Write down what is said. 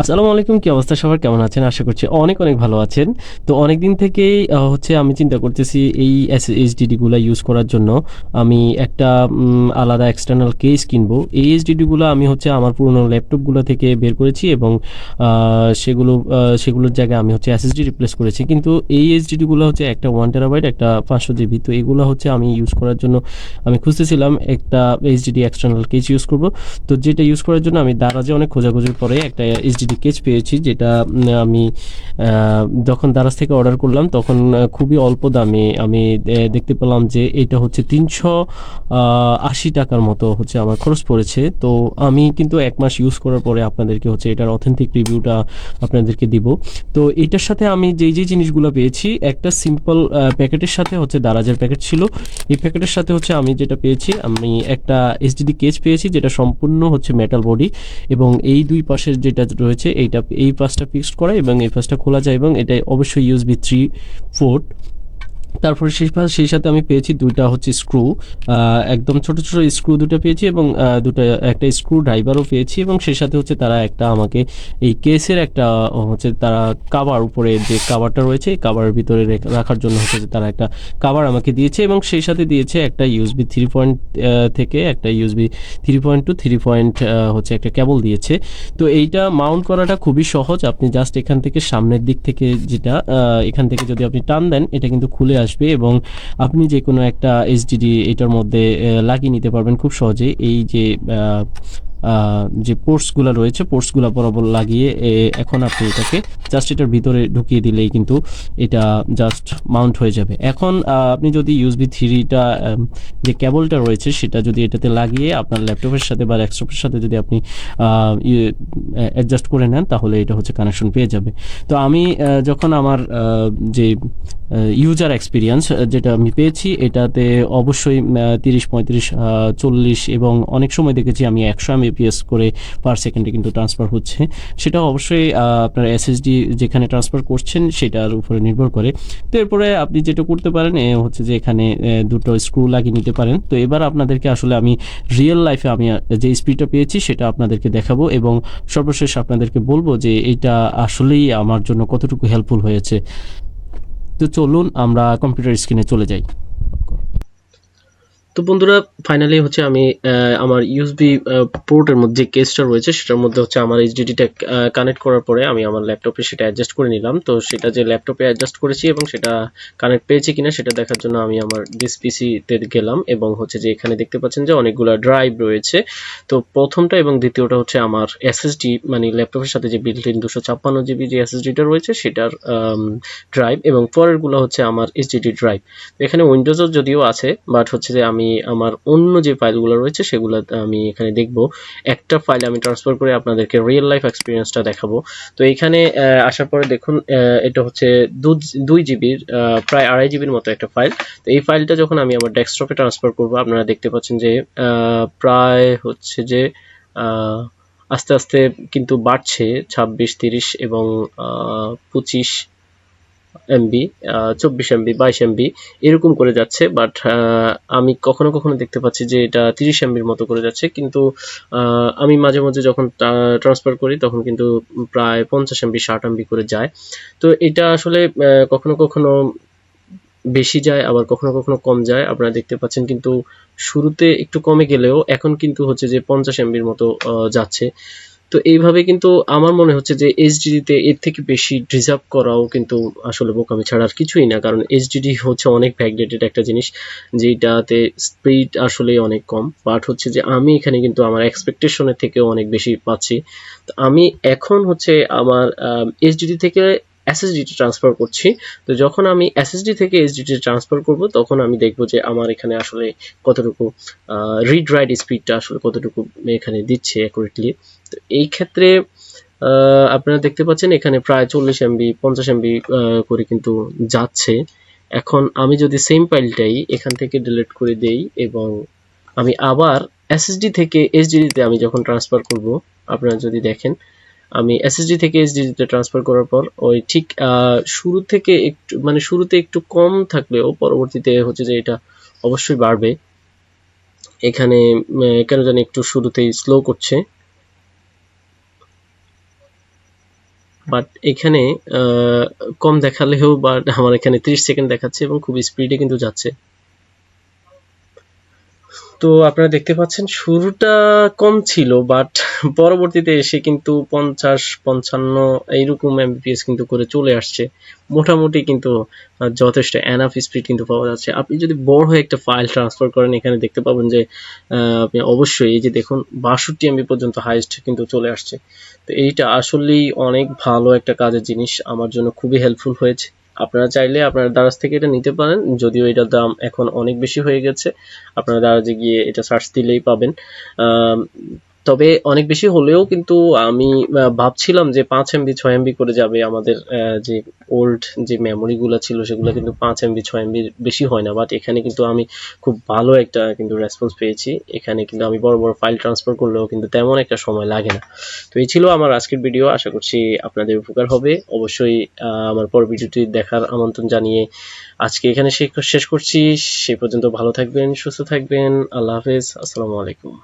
আসসালামু আলাইকুম, কি অবস্থা? সবার কেমন আছেন? আশা করছি অনেক অনেক ভালো আছেন। তো অনেক দিন থেকেই হচ্ছে আমি চিন্তা করতেছি এই এইচডিডিগুলো ইউজ করার জন্য আমি একটা আলাদা এক্সটার্নাল কেস কিনবো। এই এইচডিডিগুলো আমি হচ্ছে আমার পুরনো ল্যাপটপগুলো থেকে বের করেছি এবং সেগুলো সেগুলোর জায়গায় আমি হচ্ছে এসএসডি রিপ্লেস করেছি। কিন্তু এই এইচডিডিগুলো হচ্ছে একটা ওয়ান টেরাবাইট একটা পাঁচশো জিবি। তো এগুলো হচ্ছে আমি ইউজ করার জন্য আমি খুঁজতেছিলাম একটা এইচডিডি এক্সটার্নাল কেস ইউজ করব। তো যেটা ইউজ করার জন্য আমি দারাজে অনেক খোঁজাখুঁজির পরে একটা এইচডিডি কেচ পেয়েছি, যেটা আমি যখন দারাজ থেকে অর্ডার করলাম, তখন খুবই অল্প দামে আমি দেখতে পেলাম যে এটা হচ্ছে তিনশো আশি টাকার মতো হচ্ছে আমার খরচ পড়েছে। তো আমি কিন্তু এক মাস ইউজ করার পরে আপনাদেরকে হচ্ছে এটার অথেন্টিক রিভিউটা আপনাদেরকে দিব। তো এটার সাথে আমি যেই যেই জিনিসগুলো পেয়েছি, একটা সিম্পল প্যাকেটের সাথে হচ্ছে দারাজের প্যাকেট ছিল। এই প্যাকেটের সাথে হচ্ছে আমি যেটা পেয়েছি, আমি একটা এইচডিডি কেচ পেয়েছি, যেটা সম্পূর্ণ হচ্ছে মেটাল বডি এবং এই দুই পাশের যেটা রয়েছে এইটা, এই পাশটা ফিক্সড করা এবং এই পাশটা খোলা যায় এবং এটা অবশ্যই ইউএসবি থ্রি ফোর্ট তারপরে সেই পা- সেই সাথে আমি পেয়েছি দুইটা হচ্ছে স্ক্রু একদম ছোট ছোট স্ক্রু দুটো পেয়েছি এবং দুটো, একটা স্ক্রু ড্রাইভারও পেয়েছি এবং সেই সাথে হচ্ছে তারা একটা আমাকে এই কেসের একটা হচ্ছে তারা কাভার উপরে যে কাভারটা রয়েছে, এই কাভারের ভিতরে রাখার জন্য হচ্ছে তারা একটা কাভার আমাকে দিয়েছে এবং সেই সাথে দিয়েছে একটা ইউএসবি থ্রি পয়েন্ট থেকে একটা USB three point two three point হচ্ছে একটা কেবল দিয়েছে। তো এইটা মাউন্ট করাটা খুবই সহজ। আপনি জাস্ট এখান থেকে সামনের দিক থেকে যেটা এখান থেকে যদি আপনি টান দেন, এটা কিন্তু খুলে আসবে এবং আপনি যে কোনো একটা এইচডিডি এটার মধ্যে লাগিয়ে নিতে পারবেন খুব সহজে এই যে যে পোর্টসগুলো রয়েছে, পোর্টসগুলো বরাবর লাগিয়ে এখন আপনি এটাকে জাস্ট এটার ভিতরে ঢুকিয়ে দিলেই কিন্তু এটা জাস্ট মাউন্ট হয়ে যাবে। এখন আপনি যদি ইউএসবি থ্রিটা যে কেবলটা রয়েছে, সেটা যদি এটাতে লাগিয়ে আপনার ল্যাপটপের সাথে বা ডেস্কটপের সাথে যদি আপনি অ্যাডজাস্ট করে নেন, তাহলে এটা হচ্ছে কানেকশন পেয়ে যাবে। তো আমি যখন আমার যে ইউজার এক্সপিরিয়েন্স যেটা আমি পেয়েছি, এটাতে অবশ্যই তিরিশ পঁয়ত্রিশ চল্লিশ এবং অনেক সময় দেখেছি আমি একশো এমবিপিএস করে পার সেকেন্ডে কিন্তু ট্রান্সফার হচ্ছে। সেটা অবশ্যই আপনার এসএসডি যেখানে ট্রান্সফার করছেন সেটার উপরে নির্ভর করে। তো এরপরে আপনি যেটা করতে পারেন হচ্ছে যে এখানে দুটো স্ক্রু লাগিয়ে নিতে পারেন। তো এবার আপনাদেরকে আসলে আমি রিয়েল লাইফে আমি যে স্পিডটা পেয়েছি সেটা আপনাদেরকে দেখাবো এবং সর্বশেষ আপনাদেরকে বলব যে এটা আসলেই আমার জন্য কতটুকু হেল্পফুল হয়েছে। তো চলুন আমরা কম্পিউটার স্ক্রিনে চলে যাই। তো বন্ধুরা ফাইনালি হচ্ছে আমি আমার ইউএসবি পোর্টের মধ্যে যে কেসটা রয়েছে, সেটার মধ্যে হচ্ছে আমার এইচডিডিটা কানেক্ট করার পরে আমি আমার ল্যাপটপে সেটা অ্যাডজাস্ট করে নিলাম। তো সেটা যে ল্যাপটপে অ্যাডজাস্ট করেছি এবং সেটা কানেক্ট পেয়েছি কিনা, সেটা দেখার জন্য আমি আমার ডিস পিসিতে গেলাম এবং হচ্ছে যে এখানে দেখতে পাচ্ছেন যে অনেকগুলো ড্রাইভ রয়েছে। তো প্রথমটা এবং দ্বিতীয়টা হচ্ছে আমার এসএসডি মানে ল্যাপটপের সাথে যে বিল্ট ইন দুশো ছাপ্পান্ন জিবি যে এসএসডিটা রয়েছে, সেটার ড্রাইভ এবং পরেরগুলো হচ্ছে আমার এইচডিডি ড্রাইভ এখানে উইন্ডোজও যদিও আছে বাট হচ্ছে যে আমি আমার অন্য যে ফাইলগুলো রয়েছে সেগুলো আমি এখানে দেখব। একটা ফাইল আমি ট্রান্সফার করে আপনাদেরকে রিয়েল লাইফ এক্সপিরিয়েন্সটা দেখাবো। তো এখানে আসার পরে দেখুন এটা হচ্ছে দুই জিবির প্রায় আড়াই জিবির মতো একটা ফাইল। তো এই ফাইলটা যখন আমি আমার ডেস্কটপে ট্রান্সফার করব, আপনারা দেখতে পাচ্ছেন যে প্রায় হচ্ছে যে আস্তে আস্তে কিন্তু বাড়ছে। ছাব্বিশ, তিরিশ এবং পঁচিশ এমবি চব্বিশ এমবি বাইশ এমবি এরকম করে যাচ্ছে বাট আমি কখনো কখনো দেখতে পাচ্ছি যে এটা তিরিশ এমবির মতো করে যাচ্ছে, কিন্তু আমি মাঝে মাঝে যখন ট্রান্সফার করি, তখন কিন্তু প্রায় পঞ্চাশ এমবি ষাট এমবি করে যায়। তো এটা আসলে কখনো কখনো বেশি যায়, আবার কখনো কখনো কম যায়, আপনারা দেখতে পাচ্ছেন, কিন্তু শুরুতে একটু কমে গেলেও এখন কিন্তু হচ্ছে যে পঞ্চাশ এমবির মতো যাচ্ছে। তো এইভাবে কিন্তু আমার মনে হচ্ছে যে এইচডিডিতে এর থেকে বেশি রিজার্ভ করাও কিন্তু আসলে বোকামি ছাড়া আর কিছুই না। কারণ এইচডিডি হচ্ছে অনেক ভ্যাকডেটেড একটা জিনিস যেটাতে স্পিড আসলে অনেক কম। বাট হচ্ছে যে আমি এখানে কিন্তু আমার এক্সপেকটেশনের থেকেও অনেক বেশি পাচ্ছি। তো আমি এখন হচ্ছে আমার এইচডিডি থেকে এসএসডি ট্রান্সফার করছি। তো যখন আমি এসএসডি থেকে এইচডিডি ট্রান্সফার করব, তখন আমি দেখব যে আমার এখানে আসলে কতটুকু রিড রাইট স্পিডটা আসলে কতটুকু এখানে দিচ্ছে অ্যাকুরেটলি তো এই ক্ষেত্রে আপনারা দেখতে পাচ্ছেন এখানে প্রায় চল্লিশ এমবি পঞ্চাশ এমবি করে কিন্তু যাচ্ছে। এখন আমি যদি সেম ফাইলটাই এখান থেকে ডিলিট করে দেই এবং আমি আবার এসএসডি থেকে এইচডিডিতে আমি যখন ট্রান্সফার করব, আপনারা যদি দেখেন আমি এসএসডি থেকে এইচডিডিতে ট্রান্সফার করার পর ওই ঠিক শুরু থেকে একটু মানে শুরুতে একটু কম থাকলেও পরবর্তীতে হচ্ছে যে এটা অবশ্যই বাড়বে। এখানে কেন জানি একটু শুরুতেই স্লো করছে। বাট এখানে কম দেখালেও বাট আমার এখানে 30 সেকেন্ড দেখাচ্ছে এবং খুব স্পিডে কিন্তু যাচ্ছে। তো আপনারা দেখতে পাচ্ছেন, শুরুটা কম ছিল বাট পরবর্তীতে এসে কিন্তু পঞ্চাশ, পঞ্চান্ন এইরকম এমবিপিএস কিন্তু করে চলে আসছে। মোটামুটি কিন্তু যথেষ্ট এনাফ স্পিড কিন্তু পাওয়া যাচ্ছে। আপনি যদি বড় হয়ে একটা ফাইল ট্রান্সফার করেন, এখানে দেখতে পাবেন যে আপনি অবশ্যই এই যে দেখুন, বাষট্টি এমবি পর্যন্ত হাইস্ট কিন্তু চলে আসছে। তো এইটা আসলেই অনেক ভালো একটা কাজের জিনিস। আমার জন্য খুবই হেল্পফুল হয়েছে। আপনারা চাইলে আপনার দ্বারাজ থেকে এটা নিতে পারেন, যদিও এটার দাম এখন অনেক বেশি হয়ে গেছে। আপনারা দ্বারাজে গিয়ে এটা সার্চ দিলেই পাবেন। তবে অনেক বেশি হলেও কিন্তু আমি ভাবছিলাম যে পাঁচ এমবি ছয় এমবি করে যাবে আমাদের যে ওল্ড যে মেমোরি গুলো ছিল সেগুলো কিন্তু পাঁচ এমবি ছয় এমবি বেশি হয় না। বাট এখানে কিন্তু আমি খুব ভালো একটা কিন্তু রেসপন্স পেয়েছি। এখানে কিন্তু আমি বড় বড় ফাইল ট্রান্সফার করলেও কিন্তু তেমন একটা সময় লাগে না। তো এই ছিল আমার আজকের ভিডিও আশা করছি আপনাদের উপকার হবে। অবশ্যই আমার পর ভিডিওটি দেখার আমন্ত্রণ জানিয়ে আজকে এখানে শেষ করছি। সে পর্যন্ত ভালো থাকবেন, সুস্থ থাকবেন। আল্লাহ হাফেজ। আসসালামু আলাইকুম।